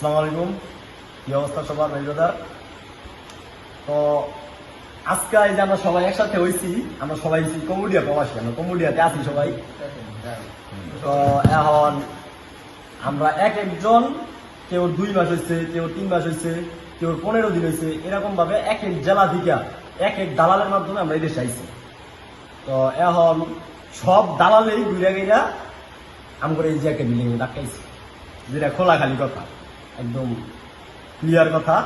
আসসালামু আলাইকুম। কি অবস্থা সবার? মেজদার তো আজকে এই যে আমরা সবাই একসাথে হয়েছি, আমরা সবাই কমোডিয়া প্রবাসী, আমরা কমোডিয়াতে আছি সবাই। তো এখন আমরা এক একজন, কেউ দুই মাস হয়েছে, কেউ তিন মাস হয়েছে, কেউ পনেরো দিন হয়েছে এরকম ভাবে এক এক জেলা থেকে এক এক দালালের মাধ্যমে আমরা এই দেশে আইছি। তো এখন সব দালালেই ঘুরে গেলা আমরা এই যে একটা বিল্ডিং ডাকাইছি যেটা খোলা খালি কথা। একদম ক্লিয়ার কথা।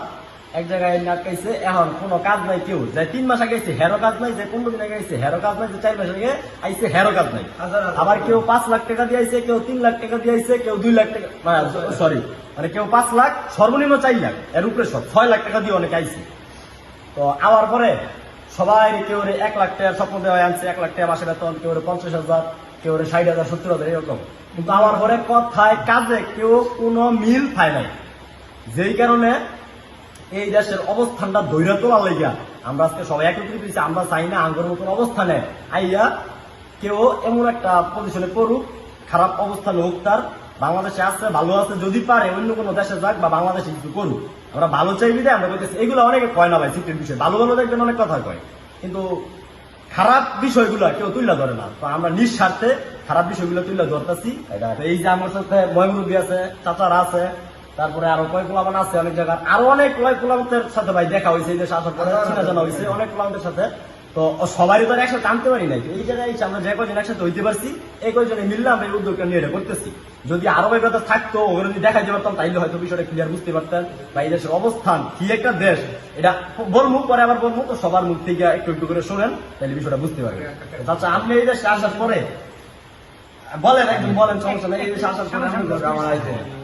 এক জায়গায় আটকাইছে এখন কোনো কাজ নাই কেউ। যে তিন মাস আগে হেরো কাজ নাই যে পনেরো দিন আগে আইছে হেরো কাজ নাই যে চার মাস আগে আইছে হেরো কাজ নাই। আবার কেউ পাঁচ লাখ টাকা দিয়ে আইছে কেউ তিন লাখ টাকা দিয়ে আইছে কেউ দুই লাখ টাকা সরি মানে কেউ পাঁচ লাখ সর্বনিম্ন চার লাখ এর উপরে সব ছয় লাখ টাকা দিয়ে অনেকে আইছে। তো আওয়ার পরে সবাই কেউ এক লাখ টাকার স্বপ্ন দেওয়া আনছে এক লাখ টাকা মাসে বেতন কেউ পঞ্চাশ হাজার কেউ ষাট হাজার সত্তর হাজার এরকম। কিন্তু আমার পরে কথায় কাজে কেউ কোনো মিল পায় নাই। যেই কারণে এই দেশের অবস্থানটা দৈরা তোলার লাইগা আমরা আজকে সবাই একত্রিত হয়েছি আমরা চাই না আঙ্গর মতন অবস্থানে আইয়া কেউ এমন একটা পজিশনে পড়ুক খারাপ অবস্থানে হোক তার বাংলাদেশে আছে ভালো আছে যদি পারে অন্য কোনো দেশে যাক বা বাংলাদেশে কিছু করুক। আমরা ভালো চাই বিদে আমরা বলতেছি এগুলো অনেকে কয় না ভাই সিক্রেট বিষয়। ভালো ভালো দেখবেন অনেক কথা কয়। কিন্তু খারাপ বিষয়গুলো কেউ তুলে ধরে না। তো আমরা নিঃস্বার্থে খারাপ বিষয়গুলো তুলে ধরতেছি। এই যে আমার সাথে ময়মুরব্বী আছে চাচারা আছে তারপরে আরও কয় পোলাবান আছে অনেক জায়গায় আরও অনেক কয় পোলাবানের সাথে ভাই দেখা হয়েছে এই দেশে আসার পরে চিনা জানা হয়েছে অনেক পোলাবানের সাথে। তো সবারই তো একসাথে টানতে পারি নাই। এই জায়গায় আমরা যে কয়জন একসাথে হইতে পারছি এই কয়জনে মিললে আমরা এই উদ্যোগটা নিয়ে করতেছি। যদি আরও ভাই কথা থাকতো ওগুলো যদি দেখাইতে পারতাম তাইলে হয়তো বিষয়টা ক্লিয়ার বুঝতে পারতেন। বা এই দেশের অবস্থান কি একটা দেশ এটা বলব পরে আবার বলব তো সবার মুখ থেকে একটু একটু করে শোনেন তাহলে বিষয়টা বুঝতে পারবেন। আচ্ছা আপনি এই দেশে আসার পরে বলেন একদম বলেন সমস্যা নেই এই দেশে আসার পরে আমার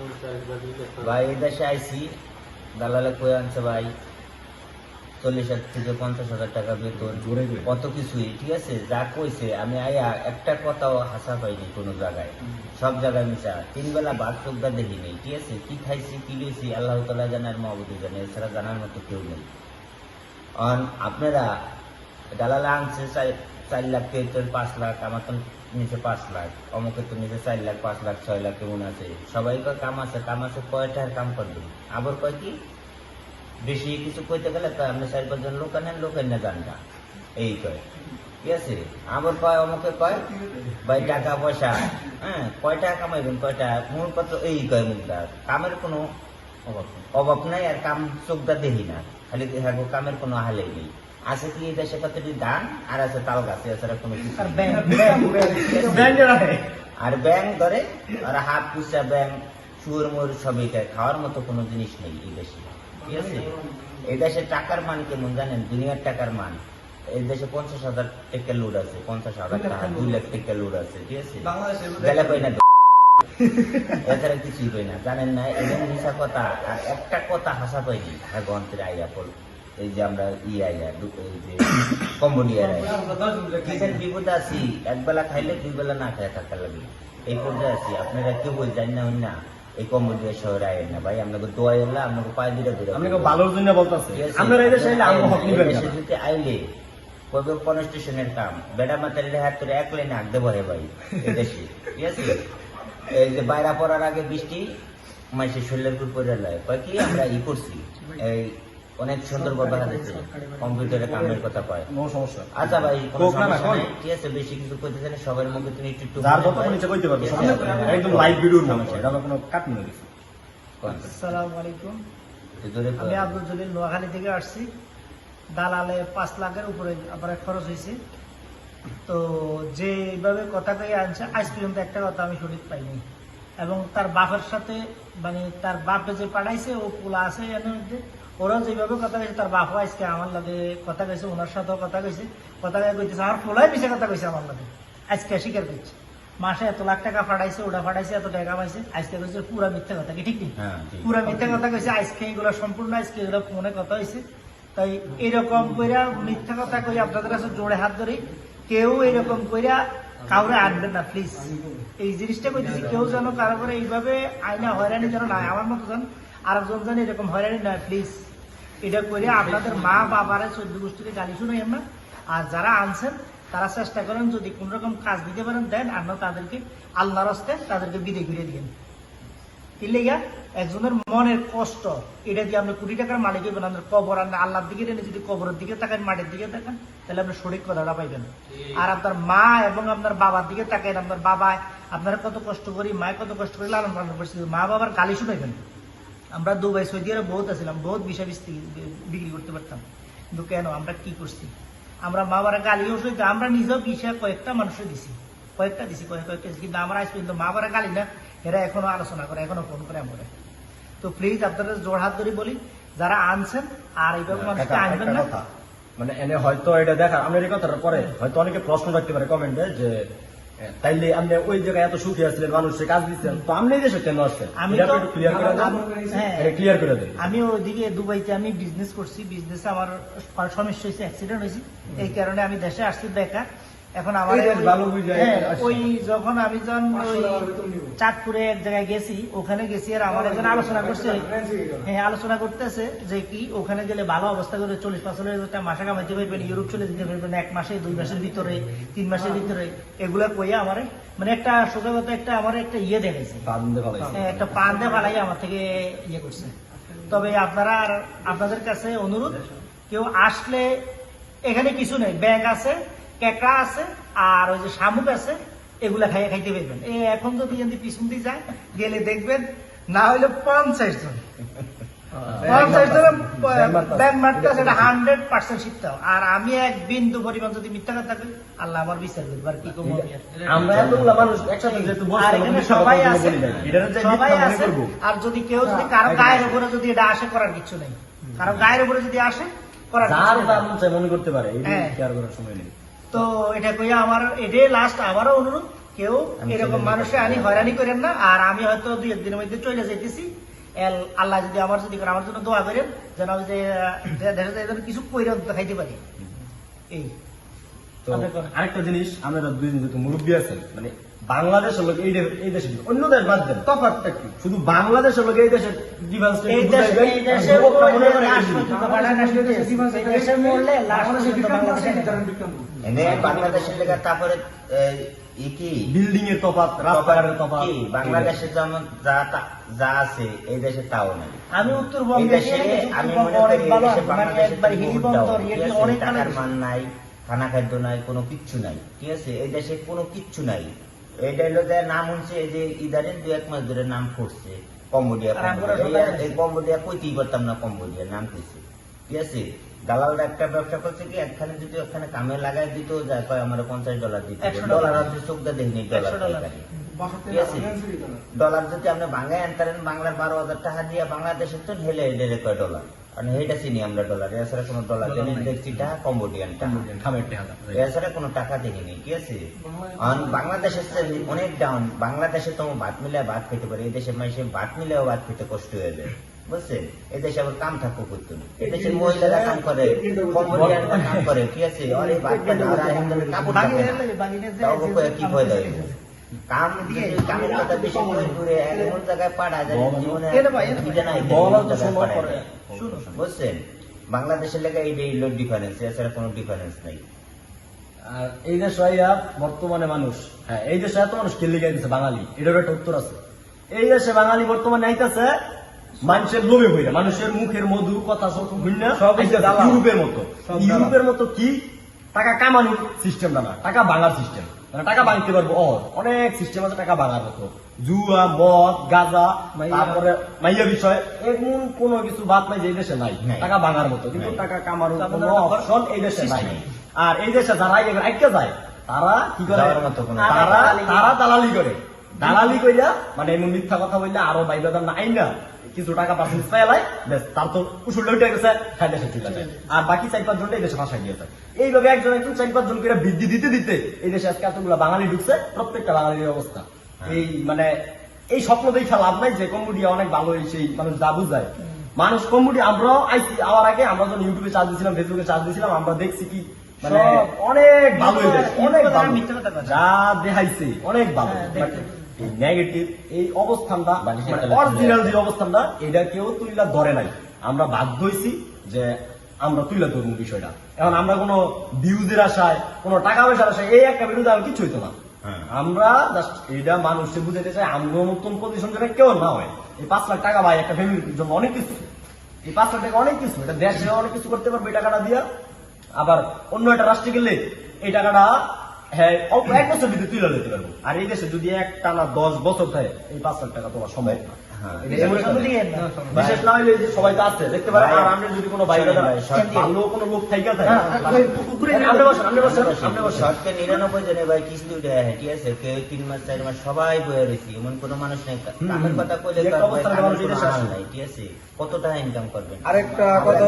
ভাই এই দেশে আইসি দালালে কই আনছে ভাই চল্লিশ হাজার থেকে পঞ্চাশ হাজার টাকা বেতন। কত কিছুই ঠিক আছে? যা কইছে আমি আয়া একটা কথাও হাসা পাইনি কোনো জায়গায়। সব জায়গায় মিশা। তিন বেলা ভাত চোখটা দেখি নেই ঠিক আছে? কি খাইছি কি লইছি আল্লাহ তালা জানার মহাবুদ্ধি জানে এছাড়া জানার মতো কেউ নেই। অন আপনারা দালালে আনছে চার- লাখ কেউ পাঁচ লাখ আমার তো নিচে পাঁচ লাখ, অমুকের তো নিচে চার লাখ, পাঁচ লাখ, ছয় লাখ কেমন আছে। সবাই কয়, কাম আছে কাম আছে কয়টার কাম করবে? আবার কয় কি, বেশি কিছু কইতে গেলে তো আপনি চার পাঁচজন লোক আনেন লোক এনে যান না। এই কয়। ঠিক আছে? আবার কয়, অমুকে কয়, ভাই, টাকা পয়সা হ্যাঁ কয় টাকা কামাইবেন কয়টা মূল পত্র এই কয় মুখটা। কামের কোনো অভাব অভাব নাই আর কাম চোখটা দেখি না। খালি দেখা গো, কামের কোনো হালেই নেই। আছে কি এই দেশে কতটি ধান আর আছে তাল গাছে এছাড়া কোনো আর আর ব্যাং ধরে আর হাত পুষা ব্যাং শুয়োর মোর সবই খায় খাওয়ার মতো কোনো জিনিস নেই এই দেশে। ঠিক আছে? এই দেশে টাকার মান কেমন জানেন? দুনিয়ার টাকার মান। এই দেশে পঞ্চাশ হাজার টাকা লোড আছে পঞ্চাশ হাজার টাকা দুই লাখ টাকা লোড আছে ঠিক আছে? গেলে কই না এছাড়া কিছুই কই না। জানেন না এবং মিশা কথা আর একটা কথা হাসা পাইনি হ্যাঁ গন্তের আইয়া পড়ল। এই যে আমরা ই আইয়া এই যে কম্বোডিয়ার আইয়া কিসের বিপদ আছি? একবেলা খাইলে দুই বেলা না থাকার লাগে। এই পর্যায়ে আছি। আপনারা কেউ জান না না এই কম্বোডিয়া শহরে না ভাই। আপনাকে দোয়া এলা আপনাকে পায়ে দিলে আপনাকে ভালোর জন্য বলতেছে। আপনারা এই আইলে আমরা হক নিবেন না। যদি আইলে কবে কাম? বেড়া মাতার হাত করে এক লাইনে দেবো হে ভাই এই দেশে। ঠিক আছে? এই যে বাইরা পড়ার আগে বৃষ্টি মাসে শরীরের উপর লয়। কয় কি? আমরা ই করছি। এই অনেক সুন্দর ভাবে হাতেছে কম্পিউটারে কামের কথা কয়। কোনো সমস্যা। আচ্ছা ভাই কোনো না না, কই। ঠিক আছে বেশি কিছু করতে চাই সবার মুখে তুমি একটু একটু যার যত নিচে কইতে পারবে? নেই। একদম লাইভ ভিডিওর হয় এটা আমরা কোনো কাট গেছি কোন? আসসালামু আলাইকুম। আমি আব্দুল জলিল নোয়াখালী থেকে আসছি। দালালে পাঁচ লাখের উপরে আমার খরচ হয়েছে। তো যেভাবে কথা কয়ে আনছে আজ পর্যন্ত একটা কথা আমি সঠিক পাইনি। এবং তার বাপের সাথে মানে তার বাপে যে পাঠাইছে ও পোলা আছে এর মধ্যে। ওরা যেভাবে কথা কইছে তার বাপও আজকে আমার লাগে কথা কইছে ওনার সাথেও কথা কইছে। কথা কইতেছে আমার পোলাই পিছিয়ে কথা কইছে আমার লাগে। আজকে স্বীকার করছে মাসে এত লাখ টাকা ফাটাইছে ওটা ফাটাইছে এত টাকা পাইছে। আজকে কইছে পুরা মিথ্যা কথা কি ঠিক নেই? হ্যাঁ পুরা মিথ্যা কথা কইছে আজকে এগুলো সম্পূর্ণ আজকে এগুলো ফোনে কথা হয়েছে তাই এরকম কইরা মিথ্যা কথা কই আপনাদের কাছে জোড়ে হাত ধরি। কেউ এরকম কইরা কাউরে আনবেন না প্লিজ এই জিনিসটা কইতেছি কেউ যেন কারও করে এইভাবে আইনা হয়রানি যেন না। আমার মতো যেন আরেকজন যেন এরকম হয়রানি নয় প্লিজ এটা করে আপনাদের মা বাবারা চোদ্দ গোষ্ঠীকে গালি শুনাইয়েন না আর যারা আনছেন তারা চেষ্টা করেন যদি কোন রকম কাজ দিতে পারেন দেন আর না তাদেরকে আল্লাহর হস্তে তাদেরকে বিদে ঘুরে দিন কি লেগা? একজনের মনের কষ্ট এটা দিয়ে আপনি কোটি টাকার মালিক হইবেন আপনার কবর আর আল্লাহর দিকে টেনে যদি কবরের দিকে তাকান মাটির দিকে তাকান তাহলে আপনি সঠিক কথাটা পাইবেন। আর আপনার মা এবং আপনার বাবার দিকে তাকান আপনার বাবা আপনারা কত কষ্ট করি মায় কত কষ্ট করি লালন পালন করছি মা বাবার গালি শুনাইবেন। আমরা দুবাই সৌদি আরব বহুত আছিলাম বহুত বিষয় বিক্রি করতে পারতাম। কিন্তু কেন? আমরা কি করছি? আমরা মা বাবার গালিও সইতে আমরা নিজেও বিষয় কয়েকটা মানুষের দিছি। কয়েকটা দিছি কয়েক কয়েকটা দিছি কিন্তু আমরা আজ পর্যন্ত মা বাবার গালি না এরা এখনও আলোচনা করে এখনও ফোন করে আমরা। তো প্লিজ আপনাদের জোর হাত ধরে বলি যারা আনছেন আর এইভাবে মানুষকে আনবেন না। মানে এনে হয়তো এটা দেখা আমরা এই কথাটা পরে হয়তো অনেকে প্রশ্ন রাখতে পারে কমেন্টে যে তাইলে আপনি ওই জায়গায় এত সুখী আসছিলেন মানুষের কাজ দিচ্ছেন তো আপনি এই দেশে কেন আসছেন? আমি ক্লিয়ার করে দেন। হ্যাঁ। ক্লিয়ার করে দেন। আমি ওইদিকে দুবাইতে আমি বিজনেস করছি বিজনেস আমার সমস্যা হয়েছে অ্যাক্সিডেন্ট হয়েছে। এই কারণে আমি দেশে আসছি বেকার। এখন আমার হ্যাঁ। ওই যখন আমি যখন ওই চাঁদপুরে এক জায়গায় গেছি ওখানে গেছি আর আমার একজন আলোচনা করছে। হ্যাঁ আলোচনা করতেছে যে কি ওখানে গেলে ভালো অবস্থা করে চল্লিশ একটা মাসে কামাইতে পারবেন ইউরোপ চলে যেতে পারবেন এক মাসে দুই মাসের ভিতরে তিন মাসের ভিতরে। এগুলা কইয়া আমার মানে একটা সোজা কথা একটা আমার একটা ইয়ে দেখাইছে হ্যাঁ, একটা পান দিয়ে ফালাই আমার থেকে ইয়ে করছে। তবে আপনারা আর আপনাদের কাছে অনুরোধ কেউ আসলে এখানে কিছু নেই ব্যাগ আছে কেকড়া আছে আর ওই যে শামুক আছে এগুলা খাইয়ে খাইতে পারবেন। এই এখন যদি যদি পিছন দিয়ে যায় গেলে দেখবেন না হইলে পঞ্চাশ জন। পঞ্চাশ জন ব্যাগ মারতে হান্ড্রেড পার্সেন্ট শিখতে হবে। আর আমি এক বিন্দু পরিমাণ যদি মিথ্যা কথা থাকি আল্লাহ আমার বিচার করবে। আর কি করব আমরা এতগুলা মানুষ একসাথে যেহেতু আর এখানে সবাই আছে। বলি নাই। এটার যে সবাই আছে। আর যদি কেউ যদি কারও গায়ের উপরে যদি এটা আসে করার কিছু নেই। কারও গায়ের উপরে যদি আসে করার যার মন করতে পারে। হ্যাঁ। কেয়ার করার সময় নেই। তো এটা কইয়া আমার এটাই লাস্ট আবারও অনুরোধ কেউ এরকম মানুষে আনি হয়রানি করেন না। আর আমি হয়তো দুই একদিনের মধ্যে চলে যাইতেছি। আল্লাহ যদি আমার যদি আমার জন্য দোয়া করেন যেন আমি যে দেখা যায় কিছু কইরা দেখাইতে পারি। এই। তো আরেকটা জিনিস আমরা দুই মুরব্বী আছেন মানে বাংলাদেশের লোক এই এই দেশে অন্য দেশ বাদ দেন। তফাৎটা কি? শুধু বাংলাদেশের লোক এই দেশের ডিফেন্স এই দেশে এই দেশে বাংলাদেশের তারপরে কি? বিল্ডিং এর তফাৎ রাস্তাঘাটের তফাৎ কি? বাংলাদেশে যেমন যা যা আছে এই দেশে তাও নেই। আমি উত্তরবঙ্গে আমি মনে করি বাংলাদেশে? অনেক মান নাই খানা খাদ্য নাই কোনো কিচ্ছু নাই। ঠিক আছে এই দেশে কোনো কিচ্ছু নাই। এইটা হলো যে নাম হচ্ছে এই যে ইদারের দু এক মাস ধরে নাম ফুটছে কম্বোডিয়া আর আমরা কম্বোডিয়া। সবাই এই- এই কম্বোডিয়া কইতেই পারতাম না কম্বোডিয়া নাম কইছে। ঠিক আছে? দালালরা একটা ব্যবসা করছে কি একখানে যদি ওখানে কামে লাগাই দিত যা কয় আমার পঞ্চাশ ডলার দিতে। Dollar dollar. আপনি চোখ দিয়ে দেখিনি ডলার। ঠিক আছে? যদি আপনি বাংলায় আনতারেন বাংলার বারো হাজার টাকা দিয়ে বাংলাদেশে তো ঢেলে ঢেলে কয় ডলার আর হেটা চিনি আমরা ডলার এছাড়া কোনো ডলার দেনি দেখছি টাকা কম্বোডিয়ান টাকা এছাড়া কোনো টাকা দেখিনি ঠিক আছে? বাংলাদেশের অনেক ডাউন বাংলাদেশে তোমার ভাত মিলে ভাত খেতে পারে এই দেশের মানুষের ভাত মিলেও ভাত খেতে কষ্ট হয়ে যায় বুঝছেন? এই দেশে আবার কাম থাকব করতো না এই দেশের মহিলারা কাম করে কম্বোডিয়ানরা কাম করে ঠিক আছে? এই ভাত কাপড় কি ভয় দেয় কাম যদি কামের কথা বেশি করে এমন জায়গায় পাঠা যায় জীবনে এনে ভাই, এনে ভাই। বুঝে নাই বলা তো জায়গায় সম্ভব পাঠায় করে। যায়। বুঝছেন? বাংলাদেশের লেগে এইটাই হলো ডিফারেন্স এছাড়া কোনো ডিফারেন্স নাই। আর এই দেশ বর্তমানে মানুষ হ্যাঁ এই দেশে এত মানুষ খেলে গেছে বাঙালি। এটার একটা উত্তর আছে। এই দেশে বাঙালি বর্তমানে আইতাছে মানুষের লোভে হইরা মানুষের মুখের মধু কথা হইনা সব ইউরোপের মতো। ইউরোপের মতো কি? টাকা কামানোর সিস্টেমটা না টাকা ভাঙার সিস্টেম মানে টাকা ভাঙতে পারব ও অনেক সিস্টেম আছে টাকা ভাঙার মতো। জুয়া মদ গাঁজা তারপরে মাইয়া বিষয় এমন কোনো কিছু বাদ নাই যে এই দেশে নাই। টাকা ভাঙার মতো কিন্তু টাকা কোনো অপশন এই দেশে নাই। আর এই দেশে যারা আটকে যায় তারা কি করে? তারা। তারা দালালি করে। দালালি কইরা মানে এমন মিথ্যা কথা বললে আরও বাইরে না আইন না। কিছু টাকা পার্সেন্ট পাইলাই বেশ তার তো উসুলটা উঠে গেছে হ্যাঁ দেশে চলে যায় আর বাকি চার পাঁচ জনটা এই দেশে ভাষায় গিয়েছে এইভাবে একজন একজন চার পাঁচ জন করে বৃদ্ধি দিতে দিতে এই দেশে আজকে এতগুলো বাঙালি ঢুকছে প্রত্যেকটা বাঙালির অবস্থা। এই মানে এই স্বপ্ন দেখে লাভ নাই যে কম্বোডিয়া অনেক ভালো সেই মানুষ যা বুঝায়। মানুষ কম্বোডিয়া আমরাও আইসি আওয়ার আগে আমরা যখন ইউটিউবে চার্জ দিয়েছিলাম ফেসবুকে চার্জ দিয়েছিলাম আমরা দেখছি কি মানে অনেক ভালো অনেক ভালো। যা দেখাইছে অনেক ভালো। হ্যাঁ। এই নেগেটিভ এই অবস্থানটা বালিশের মানে অরিজিনাল যে অবস্থানটা এটা কেউ তুইলা ধরে নাই। আমরা বাধ্য হইছি যে আমরা তুইলা ধরবো বিষয়টা। এখন আমরা কোনো ভিউজের আশায় কোনো টাকা পয়সার আশায় এই একটা বিরুদ্ধে আর কিছু হইতো না। হ্যাঁ। আমরা জাস্ট এটা মানুষকে বুঝাইতে চাই আমরা নতুন পজিশন যেন কেউ না হয়। এই পাঁচ লাখ টাকা ভাই একটা ফ্যামিলির জন্য অনেক কিছু। এই পাঁচ লাখ টাকা অনেক কিছু এটা দেশে অনেক কিছু করতে পারবে এই টাকাটা দিয়া। আবার অন্য একটা রাষ্ট্রে গেলে এই টাকাটা হ্যাঁ এক বছর ভিতরে তুলে নিতে পারব। আর এই দেশে যদি এক টানা দশ বছর থাকে, এই পাঁচ লাখ টাকা তোমার সম্ভব না। হ্যাঁ। এটা এমন একটা বুঝিয়ে না। বিশেষ না হইলে সবাই তো আসছে দেখতে পারে আর আমরা যদি কোনো ভাই শোনেন ভাই, শর্ট ভালো কোনো লোক থাইকা থাকে কুকুরে নিয়ে আপনি বসেন আপনি বসেন আপনি বসেন। শর্টকে নিরানব্বই জনে ভাই কিস্তি উঠে আহে, আছে? কেউ তিন মাস চার মাস সবাই বয়ে রয়েছে এমন কোনো মানুষ নেই। কামের কথা কইলে ঠিক আছে? কত টাকা ইনকাম করবেন? আরেকটা কথা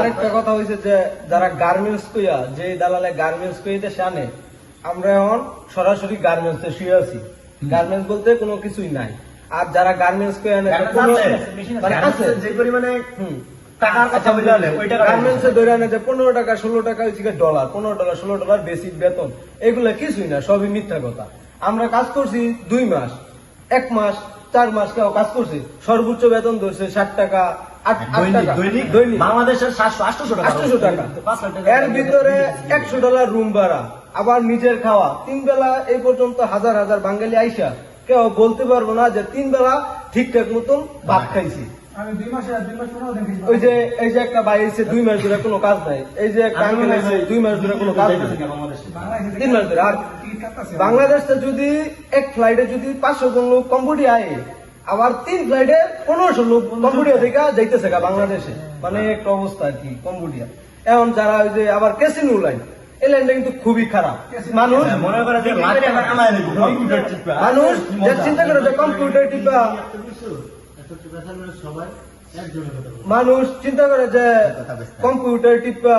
আরেকটা কথা হয়েছে যে যারা গার্মেন্টস কইয়া যে দালালে গার্মেন্টস কইতে আনে আমরা এখন সরাসরি গার্মেন্টস এ শুয়ে আছি। গার্মেন্টস বলতে কোনো কিছুই নাই। আর যারা গার্মেন্টস আনে আছে, মানে আছে যে পরিমাণে হুম। টাকার কথা বলে আনে, ওই টাকা গার্মেন্টসে ধরে আনে যে পনেরো টাকা ষোলো টাকা ডলার পনেরো ডলার ষোলো ডলার বেসিক বেতন। এগুলো কিছুই না সবই মিথ্যা কথা। আমরা কাজ করছি দুই মাস এক মাস চার মাস কেউ কাজ করছি। সর্বোচ্চ বেতন ধরছে ষাট টাকা বাংলাদেশের আটশো টাকা। এর ভিতরে একশো ডলার রুম ভাড়া। আবার নিজের খাওয়া। তিন বেলা এই পর্যন্ত হাজার হাজার বাঙালি আইসা। কেউ বলতে পারব না যে তিন বেলা ঠিকঠাক মতন ভাত খাইছি। আমি দুই মাসে দুই মাস পনেরো দিন ওই যে এই যে একটা ভাই এসে দুই মাস ধরে কোনো কাজ নাই। এই যে একটা আঙ্কেল এসে দুই মাস ধরে কোনো কাজ নাই। তিন মাস ধরে। আর বাংলাদেশে যদি এক ফ্লাইটে যদি পাঁচশো জন লোক কম্বোডিয়া আয় আবার তিন ফ্লাইটে পনেরোশো লোক কম্বোডিয়া থেকে যাইতেছে বাংলাদেশে। মানে একটা অবস্থা আর কি কম্বোডিয়া। এখন যারা ওই যে আবার ক্যাসিনো লাইন এই লাইনটা কিন্তু খুবই খারাপ। মানুষ মনে করে যে চিন্তা করে যে কম্পিউটার টিপা মানুষ চিন্তা করে যে কম্পিউটার টিপা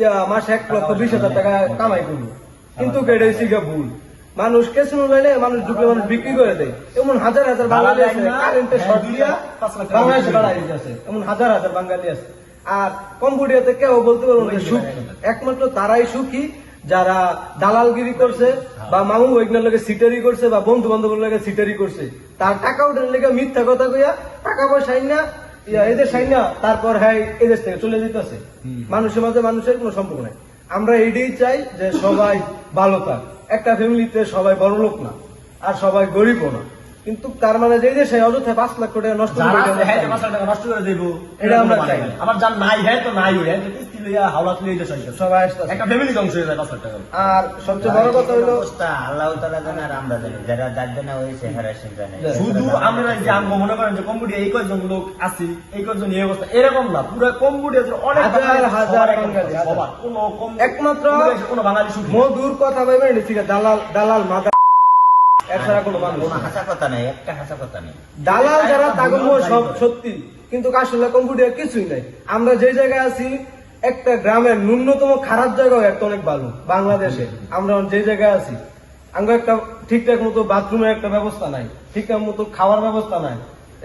ইয়া মাসে এক লক্ষ বিশ হাজার টাকা কামাই করব। কিন্তু কেটে শিখে ভুল। মানুষ কেসিনো লাইনে মানুষ ঢুকলে মানুষ বিক্রি করে দেয়। এমন হাজার হাজার বাঙালি আছে। কারেন্টে শর্ট দিয়া বাংলাদেশে বাড়াই আছে এমন হাজার হাজার বাঙালি আছে। আর কম্পিউটারতে কেউ বলতে পারব না সুখ একমাত্র তারাই সুখী যারা দালালগিরি করছে বা মামু বৈজ্ঞানিক লোকে সিটারি করছে বা বন্ধু বান্ধব লোকে সিটারি করছে। তার টাকা উঠার লেগে মিথ্যা কথা কইয়া টাকা পয়সা না এদের সাইন না তারপর হ্যাঁ এদেশ থেকে চলে যেতেছে মানুষের মাঝে মানুষের কোনো সম্পর্ক নাই। আমরা এটাই চাই যে সবাই ভালো থাক। একটা ফ্যামিলিতে সবাই বড় লোক না আর সবাই গরিবও না। কিন্তু তার মানে যে দেশে অযথা পাঁচ লাখ কোটি টাকা নষ্ট আমরা হ্যাঁ, চাই নষ্ট করে দেবো এটা আমরা চাই মানে না। নাই। আবার যার নাই হ্যাঁ তো নাই হ্যাঁ কিস্তি লইয়া হাওলা তুলে দেশ সবাই একটা ফ্যামিলি ধ্বংস হয়ে যায় পাঁচ লাখ টাকা। আর সবচেয়ে বড় কথা হলো আল্লাহ তালা জানে আর আমরা জানি। যারা যার জন্য হয়েছে হেরাসিন জানে। শুধু আমরা যে আমরা মনে করেন যে কম্বোডিয়া এই কয়জন লোক আছি এই কয়জন এই অবস্থা এরকম না। পুরো কম্বোডিয়া অনেক হাজার হাজার একমাত্র কোনো বাঙালি। মধুর কথা নিচ্ছি দালাল দালাল মাদা এছাড়া কোনো মানুষ কোনো হাসা কথা নেই একটা হাসা কথা নেই। দালাল যারা তাগম সব সত্যি কিন্তু আসলে কম্পিউটার কিছুই নাই। আমরা যে জায়গায় আছি একটা গ্রামের ন্যূনতম খারাপ জায়গাও একটা অনেক ভালো বাংলাদেশে। আমরা যে জায়গায় আছি আমরা একটা ঠিকঠাক মতো বাথরুমের একটা ব্যবস্থা নাই ঠিকঠাক মতো খাওয়ার ব্যবস্থা নাই।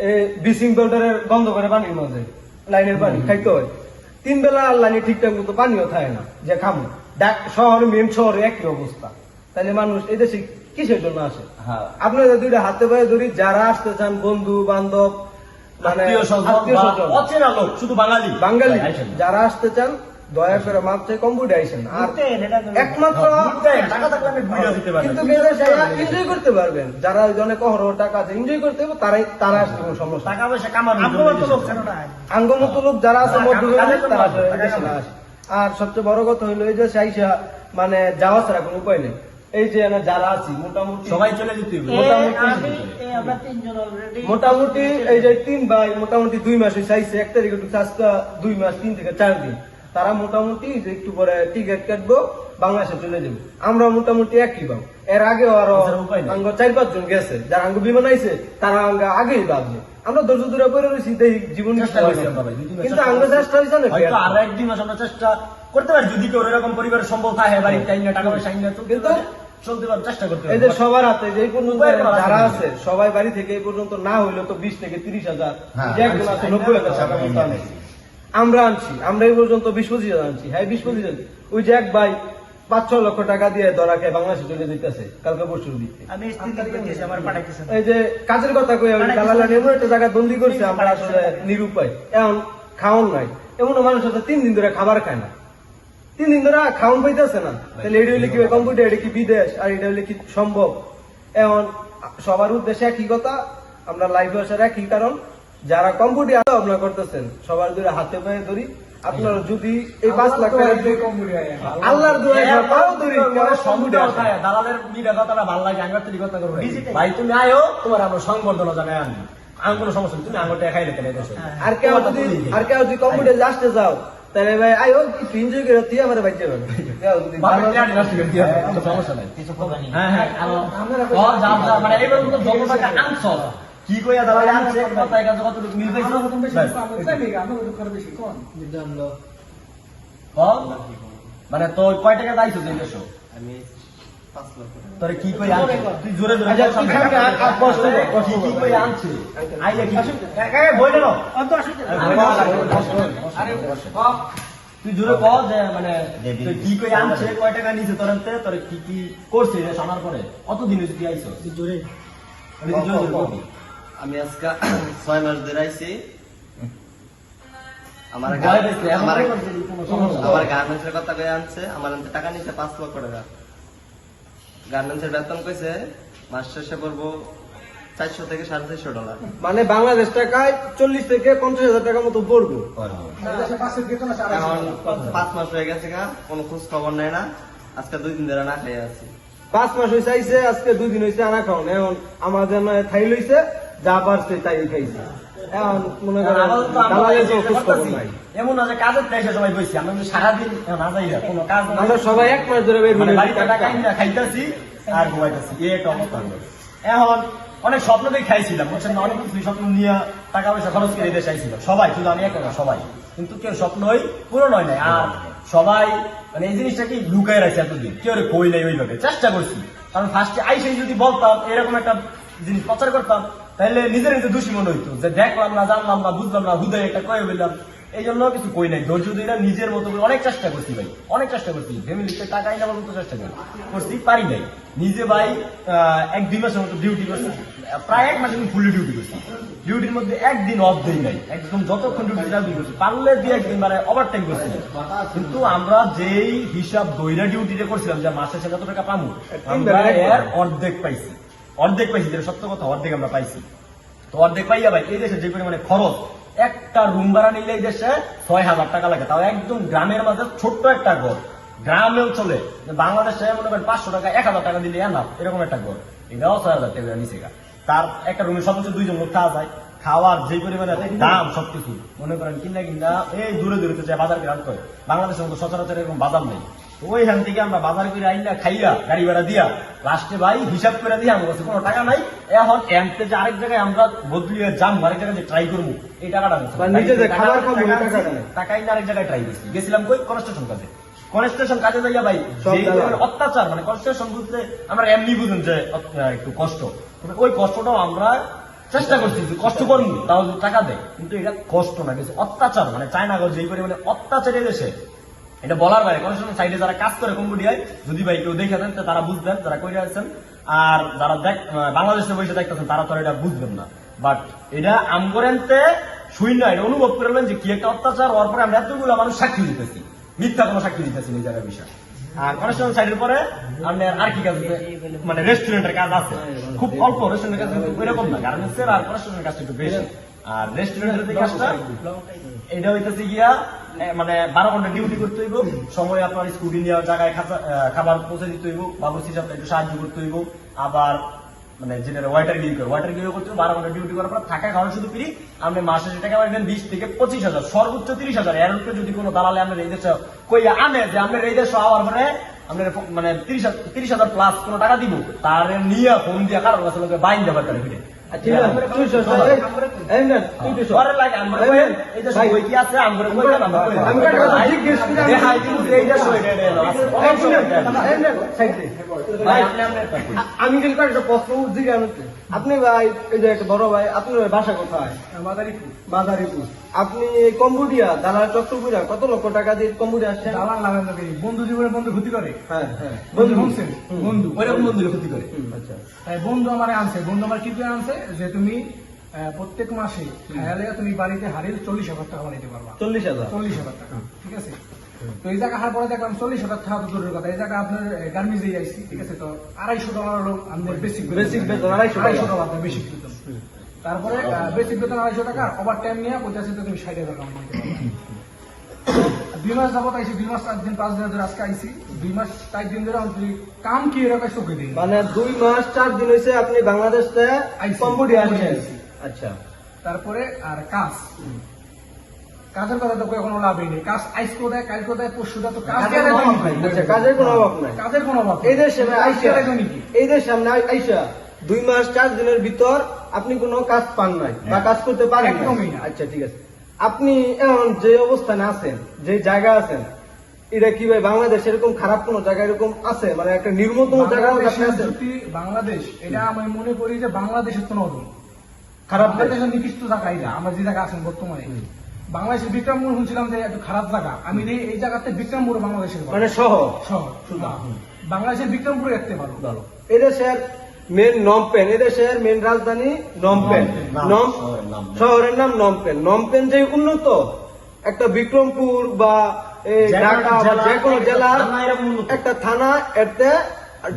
এই ব্লিচিং পাউডারের গন্ধ করে পানির মাঝে লাইনের পানি খাইতে হয়। তিন বেলা আর লাইনে ঠিকঠাক মতো পানিও থাকে না যে খামো। শহরে মেন শহরে একই অবস্থা। তাহলে মানুষ এদেশে কিসের জন্য আসে? হ্যাঁ। আপনারা দুইটা হাতে পায়ে ধরি যারা আসতে চান বন্ধু বান্ধব মানে আত্মীয় স্বজন আত্মীয় বা স্বজন। অচেনা লোক শুধু বাঙালি। বাঙালি। যারা আসতে চান দয়া করে মাপ চাই কম্পিউটার আইসেন। আর একমাত্র হ্যাঁ, টাকা থাকলে আমি ভিডিও দিতে পারি কিন্তু এনজয় করতে পারবেন। যারা ওই অনেক অহর টাকা আছে এনজয় করতে হবে তারাই তারা আসতে কোনো সমস্যা টাকা পয়সা না? আঙ্গমত লোক যারা আছে তারা। আসে। আর সবচেয়ে বড় কথা হইল এই যে সাইসা মানে যাওয়া ছাড়া কোনো উপায় নেই। এই যে যারা আছি মোটামুটি সবাই চলে যেতে হবে। মোটামুটি- এই আমরা তিনজন অলরেডি মোটামুটি এই যে তিন ভাই মোটামুটি দুই মাস চাইছে এক তারিখে ঢুকছে আজকে দুই মাস তিন থেকে চার দিন। তারা মোটামুটি যে একটু পরে টিকিট কাটবো বাংলাদেশে চলে যাব। আমরা মোটামুটি একই ভাব এর আগে আরও নেই। আঙ্গ চার পাঁচ জন গেছে। যারা আঙ্গ বিমান আইছে তারা আঙ্গ আগেই ভাবছে আমরা ধৈর্য ধরে পরে রয়েছি দেখি জীবন চেষ্টা কিন্তু চেষ্টা আঙ্গ চেষ্টা হয়েছে না হয়তো আরও এক দুই মাস আমরা চেষ্টা করতে পারি যদি কেউ এরকম পরিবারের সম্ভব থাকে বাড়ির টাইম টাকা পয়সা কিন্তু- চলতে পারে চেষ্টা করতে এই যে সবার হাতে যে পর্যন্ত যারা আছে। আছে সবাই বাড়ি থেকে এই পর্যন্ত না হইল তো বিশ থেকে তিরিশ হাজার হ্যাঁ, একজন আছে নব্বই হাজার টাকা মতো আনছে। আমরা আনছি আমরা এই পর্যন্ত বিশ পঁচিশ হাজার আনছি। হ্যাঁ বিশ পঁচিশ হাজার। ওই যে এক ভাই পাঁচ ছ লক্ষ টাকা দিয়ে ধরা খেয়ে বাংলাদেশে চলে যেতেছে কালকে পরশু দিতে এই যে কাজের কথা কই দালালা এমন একটা জায়গায় বন্দি করছে আমরা আসলে নিরুপায়। এখন খাওয়ান নাই। এমন মানুষ তিন দিন ধরে খাবার খায় না। তিন দিন ধরে খাওয়ান পাইতেছে না। তাহলে এটা হলে কি কম্পিউটার এটা কি বিদেশ? আর এটা হলে কি সম্ভব? এখন সবার উদ্দেশ্যে একই কথা আমরা লাইভে আসার একই কারণ। যারা কম্পিউটার ভাবনা করতেছেন সবার দূরে হাতে পায়ে ধরি। আপনারা যদি এই পাঁচ লাখ আল্লাহর সম্পূর্ণ দালালের মিডিয়া কথাটা ভালো লাগে আঙ্গার তৈরি কথা করব ভাই তুমি আয়ো তোমার আমরা সংবর্ধনা জানাই আনি আমি কোনো সমস্যা তুমি আঙ্গুরটা খাই আর কেউ যদি আর কেউ যদি কম্পিউটার আসতে যাও তাহলে ভাই আয়ো একটু এনজয় করে তুই আমার সমস্যা নাই। কিছু করবে নি। হ্যাঁ হ্যাঁ। আর ও যা যা মানে তো কি কইয়া কথা একা মিল পাইছো? মানে তো কয় টাকা দাইছো দেশো তোরে কি কই আনছে? তুই জোরে জোরে আচ্ছা, আর- আর কষ্ট কষ্ট কি- কই আনছে? আইলে কি? একা একা বইলে না তুই জোরে যে মানে তুই কি কই আনছে কয় টাকা নিছে তোর কি কি করছে এটা শোনার পরে? কতদিন হইছে তুই আইছো জোরে। জোরে জোরে বলবি আমি আজকে ছয় মাস ধরে আইছি। আমার আমার গার্মেন্টসের কথা কয়ে আনছে। আমার টাকা নিচ্ছে পাঁচ লক্ষ টাকা। গার্মেন্টসের বেতন কইছে মাস শেষে পড়ব চারশো থেকে সাড়ে চারশো ডলার। মানে বাংলাদেশ টাকায় চল্লিশ থেকে পঞ্চাশ হাজার টাকা মতো পড়ব। এখন পাঁচ মাস হয়ে গেছে গা কোনো খোঁজ খবর নেয় না। আজকে দুই দিন ধরে না খেয়ে আছি। পাঁচ মাস হয়েছে আজকে দুই দিন হয়েছে আনা খাওয়ানো এখন আমাদের থাই লইছে যা পারছে তাই খাইছে এখন মনে করেন আমাদের তো আমরা দালালের এই যে কোনো খোঁজ খবর নাই এমন না যে কাজের টাইসে সবাই বইছি আমরা সারাদিন না যাই না কোনো কাজ আমরা সবাই এক মাস ধরে বের মানে বাড়িতে টাকা আইনা আর ঘুমাইতেছি। এই একটা অবস্থা এখন অনেক স্বপ্ন দিয়ে খাইছিলাম বুঝছেন না? অনেক কিছু স্বপ্ন নিয়ে টাকা পয়সা খরচ করে দেশে আইছিলাম। সবাই শুধু আমি একা না সবাই। কিন্তু কেউ স্বপ্নই পূরণ হয় নাই। আর সবাই মানে এই জিনিসটা কি লুকায় রাখছে এতদিন? কেউ কই নাই ওইভাবে। চেষ্টা করছি। কারণ ফার্স্টে আইসে যদি বলতাম এরকম একটা জিনিস প্রচার করতাম তাহলে নিজের নিজে দোষী মনে হইতো। যে দেখলাম না জানলাম না বুঝলাম না হুদয় একটা কয়ে বললাম এই জন্য কিছু কই নাই। ধৈর্য ধরে নিজের মতো করে অনেক চেষ্টা করছি ভাই। অনেক চেষ্টা করছি। ফ্যামিলিতে টাকা আইনা মতো চেষ্টা করি। করছি পারি নাই। নিজে ভাই এক দুই মাসের মতো ডিউটি করছি। প্রায় এক মাস আমি ফুলি ডিউটি করছি। ডিউটির মধ্যে একদিন অফ দেই নাই। একদম যতক্ষণ ডিউটি ডিউটি করছি পারলে দিয়ে একদিন মানে ওভার টাইম করছি। কিন্তু আমরা যেই হিসাব দইরা ডিউটিটা করছিলাম যে মাসে সে কত টাকা পাবো আমরা এর অর্ধেক পাইছি। অর্ধেক পাইছি, যেটা সত্য কথা, অর্ধেক আমরা পাইছি। তো অর্ধেক পাইয়া ভাই, এই দেশে যে পরিমাণে খরচ, একটা রুম ভাড়া নিলে এই দেশে ছয় হাজার টাকা লাগে। তাও একদম গ্রামের মাঝে ছোট্ট একটা ঘর। গ্রামেও চলে বাংলাদেশে মনে করেন পাঁচশো টাকা, এক হাজার টাকা দিলে এনাফ এরকম একটা ঘর। এটাও ছয় হাজার টাকা নিচে গা। তার একটা রুমে সর্বোচ্চ দুইজন লোক খাওয়া যায় খাওয়ার যে পরিমাণে দাম সবকিছু। মনে করেন কিনা কিনা এই দূরে দূরে তো যায় বাজার গ্রাম করে। বাংলাদেশের মতো সচরাচর এরকম বাজার নেই। ওইখান থেকে আমরা বাজার করে আইনা খাইয়া গাড়ি ভাড়া দিয়া লাস্টে ভাই হিসাব করে দিয়ে আমার কাছে কোনো টাকা নাই। এখন এমতে যে আরেক জায়গায় আমরা বদলিয়ে যাম আরেক জায়গায় যে ট্রাই করব এই টাকাটা টাকা। টাকাই না আরেক জায়গায় ট্রাই করছি। গেছিলাম কই? কনস্ট্রাকশন কাজে। কনস্ট্রাকশন কাজে যাইয়া ভাই অত্যাচার মানে কনস্ট্রাকশন বুঝতে আমরা এমনি বুঝুন যে একটু কষ্ট। ওই কষ্টটাও আমরা চেষ্টা করছি কষ্ট করব তাও টাকা দেয়। কিন্তু এটা কষ্ট না কিছু অত্যাচার মানে চায়নাগর যেই পরিমাণে অত্যাচারে দেশে। এটা বলার বাইরে। কনস্ট্রাকশন সাইডে যারা কাজ করে কম্বোডিয়ায় যদি ভাই কেউ দেখে দেন তারা বুঝবেন যারা করে আছেন। আর যারা দেখ বাংলাদেশে বসে দেখতেছেন, তারা তো এটা বুঝবেন না। বাট এটা আমগরেনতে শূন্য এটা অনুভব করলেন যে কি একটা অত্যাচার হওয়ার পরে আমরা এতগুলো মানুষ সাক্ষী দিতেছি। মিথ্যা কোনো সাক্ষী দিতেছি না জায়গার বিষয়। আর কনস্ট্রাকশন সাইডের পরে আপনার আর কি কাজ মানে রেস্টুরেন্টের কাজ আছে। খুব অল্প রেস্টুরেন্টের কাজ এরকম না গার্মেন্টসের আর কনস্ট্রাকশনের কাজটা একটু বেশি। আর রেস্টুরেন্টের কাজটা, এটা হইতেছে গিয়া মানে বারো ঘণ্টা ডিউটি করতে হইব, সময় আপনার স্কুটি নেওয়ার জায়গায় খাবার পৌঁছে দিতে হইব, বাবুর্চি সাহেব একটু সাহায্য করতে হইব, আবার মানে যেটা ওয়াটার গিরি করে ওয়াটার গিরি করতে বারো ঘণ্টা ডিউটি করার পর থাকা খাওয়া শুধু ফ্রি আপনি মাসে যে টাকা পাবেন বিশ থেকে পঁচিশ হাজার, সর্বোচ্চ তিরিশ হাজার। এর উপরে যদি কোনো দালালে আপনার এই দেশে কইয়া আনে যে আপনার এই দেশে আওয়ার পরে আপনার মানে তিরিশ তিরিশ হাজার প্লাস কোনো টাকা দিব, তার নিয়ে ফোন দিয়ে কারণ লোকে বাইন দেবার তার ফিরে। আমি কিন্তু একটা প্রশ্ন জিজ্ঞাসা করতে আপনি ভাই এই যে একটা বড় ভাই আপনার বাসা কোথায় মাদারীপুর মাদারীপুর আপনি এই কম্বোডিয়া দালাল চট্টপুরা কত লক্ষ টাকা দিয়ে কম্বোডিয়া আসছেন? দালাল লাগান লাগে বন্ধু জীবনে বন্ধু ক্ষতি করে। হ্যাঁ হ্যাঁ। বন্ধু শুনছেন হুম। বন্ধু। ওইরকম বন্ধুকে ক্ষতি করে। আচ্ছা। তাই বন্ধু আমার আনছে। বন্ধু আমার কি করে আনছে? যে তুমি প্রত্যেক মাসে খায়ালে তুমি বাড়িতে হারিয়ে চল্লিশ হাজার টাকা বানাইতে পারবা। চল্লিশ হাজার? চল্লিশ হাজার টাকা ঠিক আছে? তো এই জায়গা হার পরে দেখলাম চল্লিশ হাজার টাকা তো দূরের কথা। এই জায়গা আপনার গার্মেন্টে যাইছি ঠিক আছে? তো আড়াইশো ডলার হলো আমাদের বেসিক Basic বেতন, 250 টাকা। আড়াইশো ডলার বেশি তারপরে বেসিক বেতন আড়াইশো টাকা ওভার টাইম নিয়ে পঁচাশিতে তুমি ষাট হাজার টাকা দুই মাস যাবত আইসি দুই মাস চার দিন পাঁচ দিন ধরে আজকে আইসি। দুই মাস চার দিন ধরে আমি কাম কি এরকম চোখে দিই মানে দুই মাস চার দিন হয়েছে আপনি বাংলাদেশ থেকে কম্বোডিয়া আইসি। আচ্ছা। তারপরে আর কাজ। কাজের কথা তো কোনো লাভই নেই। কাজ আইস কোথায় কাল কোথায় পরশু তো কাজ কাজের অভাব নাই। কাজের কোনো অভাব নাই। কাজের কোনো অভাব। এই দেশে আইসা এই দেশে সামনে আইসা দুই মাস চার দিনের ভিতর আপনি কোনো কাজ পান নাই বা কাজ করতে পারেন একদমই না। আচ্ছা ঠিক আছে। আপনি এখন যে অবস্থানে আছেন যে জায়গা আছেন এটা কি ভাই বাংলাদেশ এরকম খারাপ কোন জায়গা এরকম আছে? মানে একটা নির্মতম জায়গা বাংলাদেশ এটা আমি মনে করি যে বাংলাদেশের তো নতুন খারাপ। বাংলাদেশের নিকৃষ্ট জায়গা এটা আমরা যে জায়গা আছেন বর্তমানে। বাংলাদেশের বিক্রমপুর শুনছিলাম যে একটু খারাপ জায়গা। আমি এই এই জায়গাতে বিক্রমপুর বাংলাদেশের মানে শহর? শহর হ্যাঁ। বাংলাদেশের বিক্রমপুরে ভালো। ভালো। এদেশের মেন নমপেন এদেশের মেন রাজধানী নমপেন নাম, শহরের নাম। নমপেন নমপেন যে উন্নত একটা বিক্রমপুর বা ঢাকা বা জেলা, যে কোনো একটা জেলার থানা একটা থানা এতে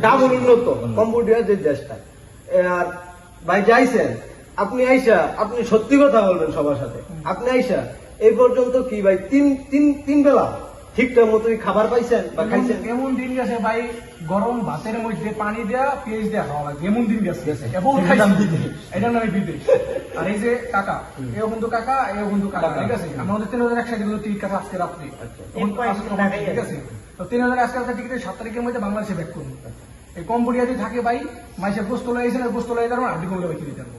ডাবল উন্নত কম্বোডিয়া যে দেশটা। আর ভাই যাইছেন আপনি আইসা আপনি সত্যি কথা বলবেন সবার সাথে। আপনি আইসা এই পর্যন্ত কি ভাই তিন তিন তিন বেলা? ঠিকঠাক মতোই খাবার পাইছেন বা খাইছেন? এমন- দিন গেছে ভাই গরম ভাতের মধ্যে পানি দেয়া পেঁয়াজ দেয়া খাওয়া লাগে এমন দিন গেছে। এবং। নাম বিদেশ। আর এই যে কাকা এও কিন্তু কাকা এও কিন্তু কাকা ঠিক আছে? আমাদের তিন হাজার একসাথে কিন্তু টিকিট কাটা আজকে রাত্রে। রাত্রে, ঠিক আছে? তো তিন হাজার আজকে রাত্রে টিকিটে সাত তারিখের মধ্যে বাংলাদেশে ব্যাক করব এই কম্বোডিয়া যদি থাকে ভাই মাইসের গোস্ত লাগাইছেন আর গোস্ত লাগাই তারপর আড্ডি কমলে বাইকে দিতে পারব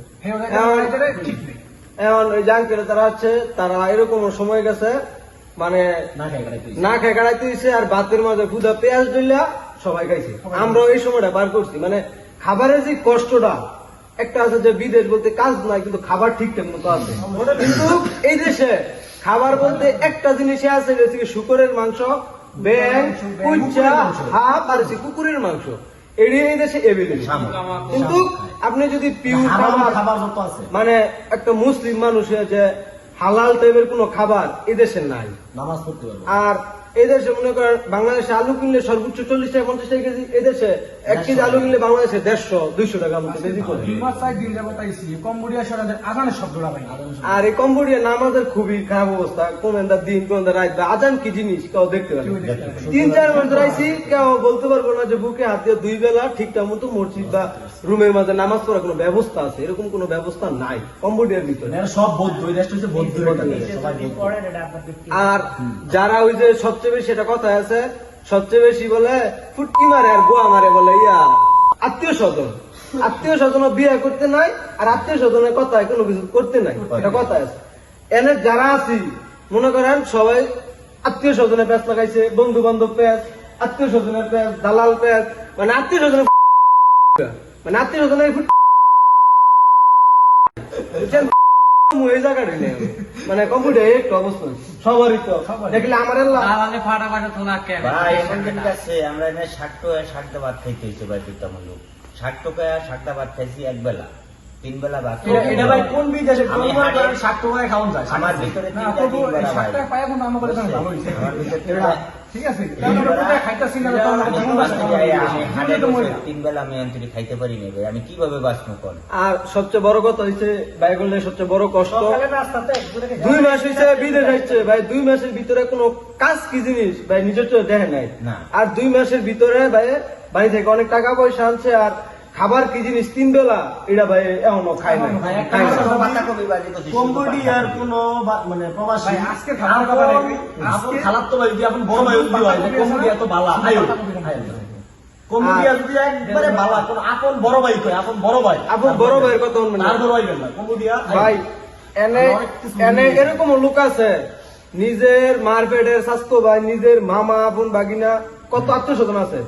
ঠিক নেই এখন ওই জাঙ্কের তারা আছে তারা এরকম সময় গেছে মানে না খাই। খেয়ে কাড়াইতে দিছে আর ভাতের মাঝে ক্ষুদা পেঁয়াজ দিলা সবাই খাইছে। আমরা এই সময়টা বার করছি। মানে খাবারের যে কষ্টটা একটা আছে যে বিদেশ বলতে কাজ নাই কিন্তু খাবার ঠিকঠাক মতো আছে। কিন্তু এই দেশে খাবার বলতে একটা জিনিসই আছে যে শুকরের মাংস ব্যাং কুচা হাফ আর কুকুরের মাংস। এড়ি এই দেশে এভেলেবল কিন্তু আপনি যদি পিউ খাবার মানে একটা মুসলিম মানুষের যে হালাল টাইপের কোনো খাবার এদেশে নাই। নামাজ পড়তে পারব। আর এদেশে মনে করেন বাংলাদেশে আলু কিনলে সর্বোচ্চ চল্লিশ টাকা পঞ্চাশ টাকা কেজি। এদেশে এক কেজি আলু কিনলে বাংলাদেশে দেড়শো দুইশো টাকা ভাই আর এই কম্বোডিয়া নামাজের খুবই খারাপ অবস্থা। কোন এন্দার দিন কোন এন্দার রাত। আজান কি জিনিস? কেউ দেখতে না। তিন চার মাস ধরে আইছি কেউ বলতে পারব না যে বুকে হাত দিয়ে দুই বেলা ঠিকঠাক মতো মসজিদ বা রুমের মাঝে নামাজ পড়ার কোনো ব্যবস্থা আছে? এরকম কোনো ব্যবস্থা নাই কম্বোডিয়ার ভিতরে। সব বৌদ্ধ আর যারা ওই যে সবচেয়ে বেশি এটা কথা আছে, সবচেয়ে বেশি বলে ফুটকি মারে আর গোয়া মারে বলে, ইয়া, আত্মীয় স্বজন আত্মীয় স্বজন বিয়ে করতে নাই আর আত্মীয় স্বজনের কথা কোনো কিছু করতে নাই এটা কথা আছে এনে যারা আছি, মনে করেন সবাই আত্মীয় স্বজনের প্যাঁচ লাগাইছে বন্ধু বান্ধব প্যাঁচ আত্মীয় স্বজনের প্যাঁচ দালাল প্যাঁচ মানে আত্মীয় স্বজনের মানে আত্মীয় স্বজনের বুঝছেন? মানে কম্পিউটার একটু অবস্থা সবারই তো দেখলে আমার আল্লাহ ভাই এমন দিন গেছে আমরা এখানে ষাট ষাটটা ভাত খাইতে হয়েছে ভাই তুলনামূলক ষাট ষাটটা ভাত খাইছি এক বেলা তিন বেলা ভাত এটা- ভাই কোন বিদেশে কোন আমি হাটে- করেন ষাট টাকায় খাওয়ান যায়? আমার ভিতরে তিনটা তিন বেলা ভাই এখন আমার ভিতরে ঠিক আছে। তিন বেলা আমি খাইতে পারি না ভাই আমি কীভাবে বাঁচবো কোন? আর সবচেয়ে বড় কথা হচ্ছে বাইবেলের সবচেয়ে বড় কষ্ট। সকালে রাস্তাতে একজনে দুই মাস বিদেশ ভাই দুই মাসের ভিতরে কোনো কাজ কি জিনিস? ভাই নিজের চোখে দেখে নাই। না। আর দুই মাসের ভিতরে ভাই বাড়ি থেকে অনেক টাকা পয়সা আনছে আর খাবার কি জিনিস? তিন বেলা? এটা ভাই এখনও খায় করছি, শুধু কম্বোডিয়ার কোন মানে প্রবাসী আজকে খাবার খাবার আপন- আপন আজকে- তো ভাই যদি আপন বড় ভাই হয় কম্বোডিয়া তো বালা। কম্বোডিয়া যদি একবারে বালা কোন আপন বড় ভাই কয় আপন বড় ভাই। আপন বড় ভাইয়ের কথা শুনবেন না। বড় ভাই না কম্বোডিয়া ভাই। এনে এনে এরকম লোক আছে। নিজের মার পেটের স্বাস্থ্য ভাই নিজের মামা বোন বাগিনা কত আত্মীয় স্বজন আছে?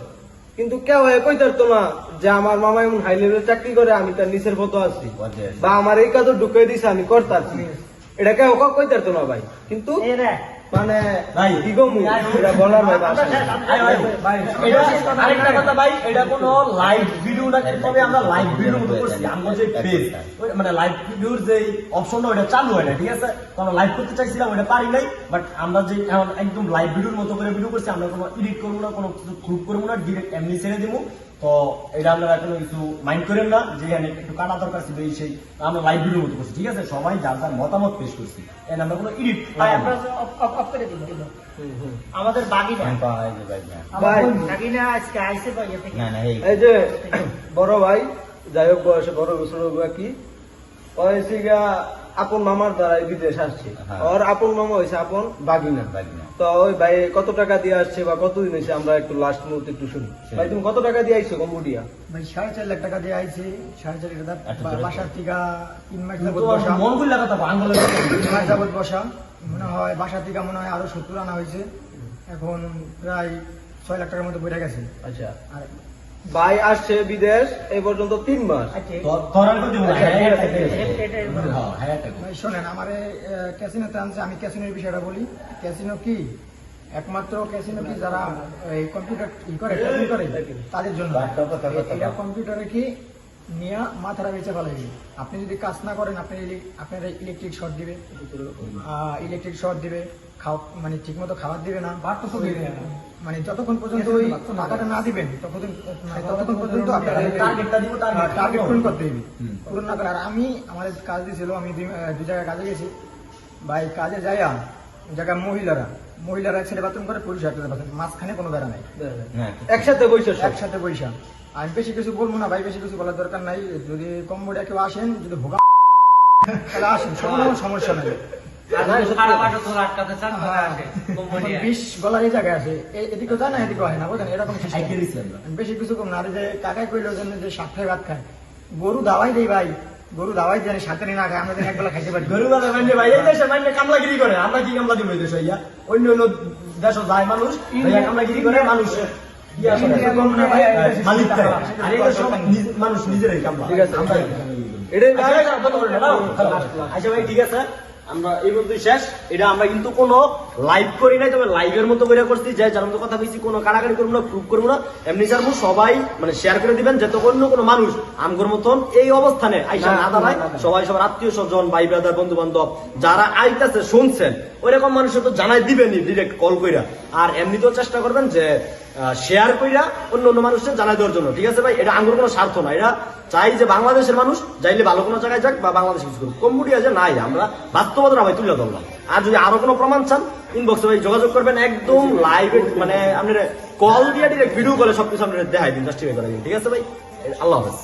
কিন্তু কেউ কই পারতো না যে আমার মামা এমন হাই লেভেল চাকরি করে আমি তার নিচের মতো আছি। বা আমার এই কাজ ঢুকে দিছে আমি করতাম এটা কেউ কইতার তোমা ভাই? কিন্তু মানে ভাই। কি গমু এটা বলার ভাই ভাই, এটা আরেকটা কথা ভাই এটা কোনো লাইভ ভিডিও না তবে আমরা লাইভ ভিডিও মতো করছি। আমরা যে পেজ মানে লাইভ ভিডিওর যে অপশনটা ওটা চালু হয় না ঠিক আছে? আমরা লাইভ করতে চাইছিলাম ওটা পারি নাই বাট আমরা যে এখন একদম লাইভ ভিডিওর মতো করে ভিডিও করছি আমরা কোনো এডিট করব না কোনো কিছু গ্রুপ করব না ডিরেক্ট এমনি ছেড়ে দিব। তো এটা আপনারা কোনো কিছু মাইন্ড করেন না যে এখানে একটু কাটা দরকার ছিল এই সেই আমরা লাইভ ভিডিও মতো করছি ঠিক আছে? সবাই যার যার মতামত পেশ করছি। এখানে আমরা। কোনো দিন। আমাদের বাগিনা। বাগিনা আজকে আইসে না না এই। যে বড় ভাই যাই হোক বয়সে বড় বছর কি গা আপন মামার দ্বারা বিদেশ আসছে। হ্যাঁ। ওর আপন মামা হয়েছে আপন বাগিনা। বাগিনা। তো ওই ভাই কত টাকা দিয়ে আসছে বা কতদিন হয়েছে? আমরা একটু লাস্ট মুহূর্তে একটু শুনি। ভাই তুমি কত টাকা দিয়ে আইছো কম্বোডিয়া? ভাই সাড়ে চার লাখ টাকা দিয়ে আইছি। সাড়ে চার লাখ টাকা আচ্ছা, বাসার থেকে তিন মাস যাবত বসা। মন করলে কথা আঙ্গুলে তিন মাস যাবত বসা। মনে হয় বাসা থেকে মনে হয় আরও সত্তর আনা হয়েছে। এখন প্রায় ছয় লাখ টাকার মতো বইটা গেছে। আচ্ছা। আর ভাই আসছে বিদেশ এ পর্যন্ত তিন মাস। শোনেন আমার ক্যাসিনোতে আনছে আমি ক্যাসিনোর বিষয়টা বলি। ক্যাসিনো কি? একমাত্র ক্যাসিনো কি যারা কম্পিউটার করে করে? তাদের জন্য। কম্পিউটারে কি নিয়ে মাথাটা বেঁচে ফেলাইবে আপনি যদি কাজ না করেন আপনি আপনার ইলেকট্রিক শর্ট দিবে ইলেকট্রিক শর্ট দিবে খাও মানে ঠিক মতো খাবার দিবে না। মানে যতক্ষণ পর্যন্ত ওই টাকাটা না দিবেন ততক্ষণ মানে ততক্ষণ পর্যন্ত টার্গেট টার্গেট পূরণ করতে হবে। পূরণ না করে আর আমি আমাদের কাজ দিয়েছিল আমি দুই জায়গায় কাজে গেছি। ভাই কাজে যাইয়া ওই জায়গায় মহিলারা মহিলারা সাইডে বাথরুম করে পুরুষ একটা বাথরুম মাঝখানে কোনো বেড়া নাই। না একসাথে বসে সব। একসাথে বৈশা আমি বেশি কিছু বলব না ভাই বেশি কিছু বলার দরকার নাই। যদি কম্বোডিয়া কেউ আসেন যদি ভোগা তাহলে আসেন কোনো সমস্যা নাই। হ্যাঁ, বিষ গলার এই জায়গায় আছে এ- এদিকেও যায় না এদিকেও হয় না বুঝলেন? এরকম বেশি কিছু কম না। যে কাকাই কইলো যে যে সাতটায় ভাত খায়। গরু দাওয়াই দেই ভাই। গরু দাওয়াই জানি সাথে না খায় আমরা একবেলা খাইতে পারি গরু দাদা মানে ভাই এই দেশে মানে কামলাগিরি করে আমরা কি কামলা দিব এই দেশে ইয়া অন্য অন্য দেশ যায় মানুষ ভাইয়া কামলাগিরি করে মানুষ ইয়া ভাই, মানুষ নিজেরাই কামলা ঠিক আছে। আচ্ছা, আচ্ছা, আচ্ছা ভাই ঠিক আছে আমরা এই মধ্যে শেষ। এটা আমরা কিন্তু কোনো লাইভ করি নাই তবে লাইভের মতো করে করছি যে যার মতো কথা কোনো কারাকারি করব না প্রুভ করব না। এমনি চারবো সবাই মানে শেয়ার করে দিবেন যাতে অন্য কোনো মানুষ আমগর মতন এই অবস্থানে আইসা না, দাঁড়ায়। সবাই সবার আত্মীয় স্বজন ভাই ব্রাদার বন্ধু বান্ধব যারা আইতাছে শুনছেন ওইরকম মানুষের তো জানাই দিবেনই ডিরেক্ট কল কইরা। আর এমনিতেও চেষ্টা করবেন যে শেয়ার কইরা অন্য অন্য মানুষের জানাই দেওয়ার জন্য। ঠিক আছে ভাই? এটা আঙ্গুর কোনো স্বার্থ না। এটা চাই যে বাংলাদেশের মানুষ যাইলে ভালো কোনো জায়গায় যাক বা বাংলাদেশ কিছু করুক। কম্বোডিয়া যে নাই, আমরা বাস্তবতা ভাই, তুলে ধরলাম। আর যদি আরও কোনো প্রমাণ চান ইনবক্সে ভাই যোগাযোগ করবেন, একদম লাইভ মানে আপনার কল দিয়ে ডিরেক্ট ভিডিও করে সবকিছু আপনার দেখাই দিন করে দিন। ঠিক আছে ভাই? আল্লাহ হাফেজ।